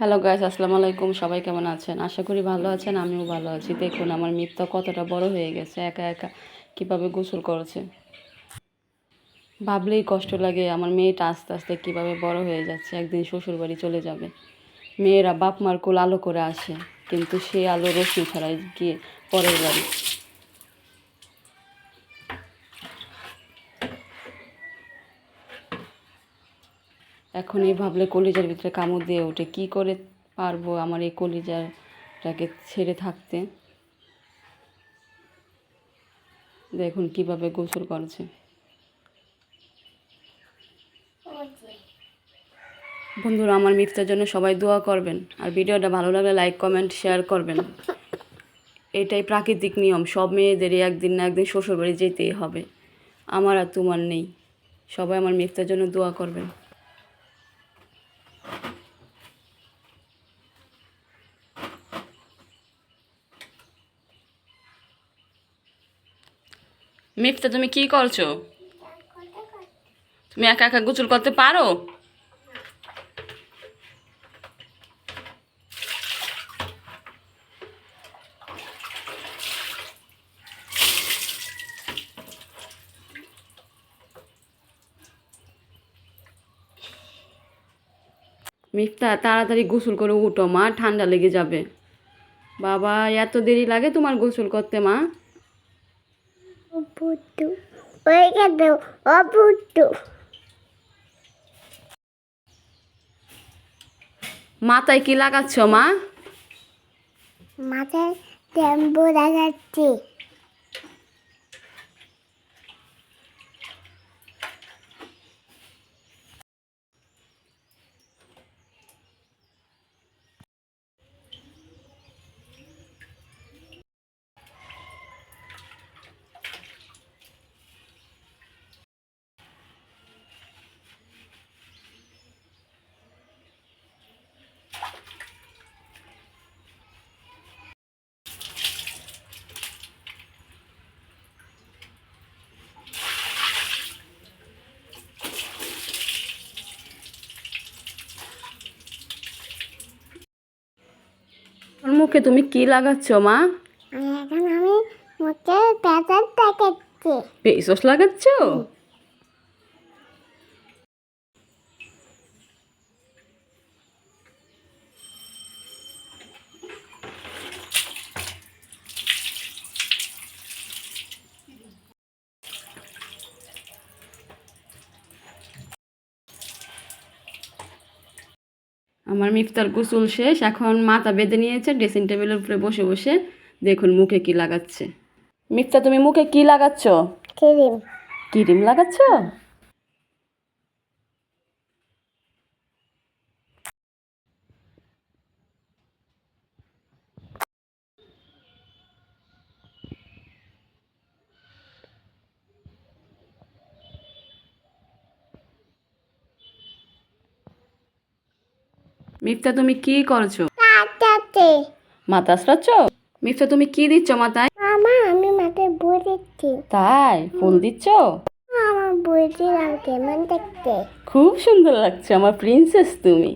Hello guys আসসালামু আলাইকুম। সবাই কেমন আছেন? আশা করি ভালো আছেন, আমিও ভালো আছি। দেখুন, আমার মিথ্যা কতটা বড় হয়ে গেছে, একা একা কীভাবে গোসল করেছে। ভাবলেই কষ্ট লাগে, আমার মেয়েটা আস্তে আস্তে কীভাবে বড় হয়ে যাচ্ছে, একদিন শ্বশুর বাড়ি চলে যাবে। মেয়েরা বাপ মার কোল আলো করে আসে, কিন্তু সেই আলো রশ্মি ছাড়াই গিয়ে পরের বাড়ি। এখন এই ভাবলে কলিজার ভিতরে কামড় দিয়ে ওঠে। কি করে পারব আমার এই কলিজাটাকে ছেড়ে থাকতে? দেখুন কীভাবে গোসল করছে। বন্ধুরা, আমার মিফতার জন্য সবাই দোয়া করবেন। আর ভিডিওটা ভালো লাগলে লাইক কমেন্ট শেয়ার করবেন। এটাই প্রাকৃতিক নিয়ম। সব মেয়েদেরই একদিন না একদিন শ্বশুরবাড়ি যেতেই হবে। আমার আর তোমার নেই। সবাই আমার মিফতার জন্য দোয়া করবেন। মিফতা, তুমি কি করছ? তুমি একা একা গোসল করতে পারো? মিফতা, তাড়াতাড়ি গোসল করে উঠো, মা, ঠান্ডা লেগে যাবে। বাবা, এত দেরি লাগে তোমার গোসল করতে, মা? ওই গেল মাথায় কি লাগাচ্ছ মা? মাথায় টেম্পু লাগাচ্ছি। মুখে তুমি কি লাগাচ্ছ মা? এখন আমি মুখে পেঁচার দেখাচ্ছি পেঁচস লাগাচ্ছ? আমার মিফতার গোসল শেষ এখন মাথা বেঁধে নিয়েছে ড্রেসিং টেবিলের উপরে বসে বসে দেখুন মুখে কি লাগাচ্ছে। মিফতা তুমি মুখে কি লাগাচ্ছ? ক্রিম। ক্রিম লাগাচ্ছ? মিফতা তুমি কি করছ? লাগাচ্ছি মাথা আসরাচ্ছ মিফতা তুমি কি দিচ্ছ মাথায়? মামা আমি মাথায় বই দিচ্ছি। তাই? ফুল দিচ্ছ? আমার বইটি কেমন দেখতে। খুব সুন্দর লাগছে আমার প্রিন্সেস তুমি।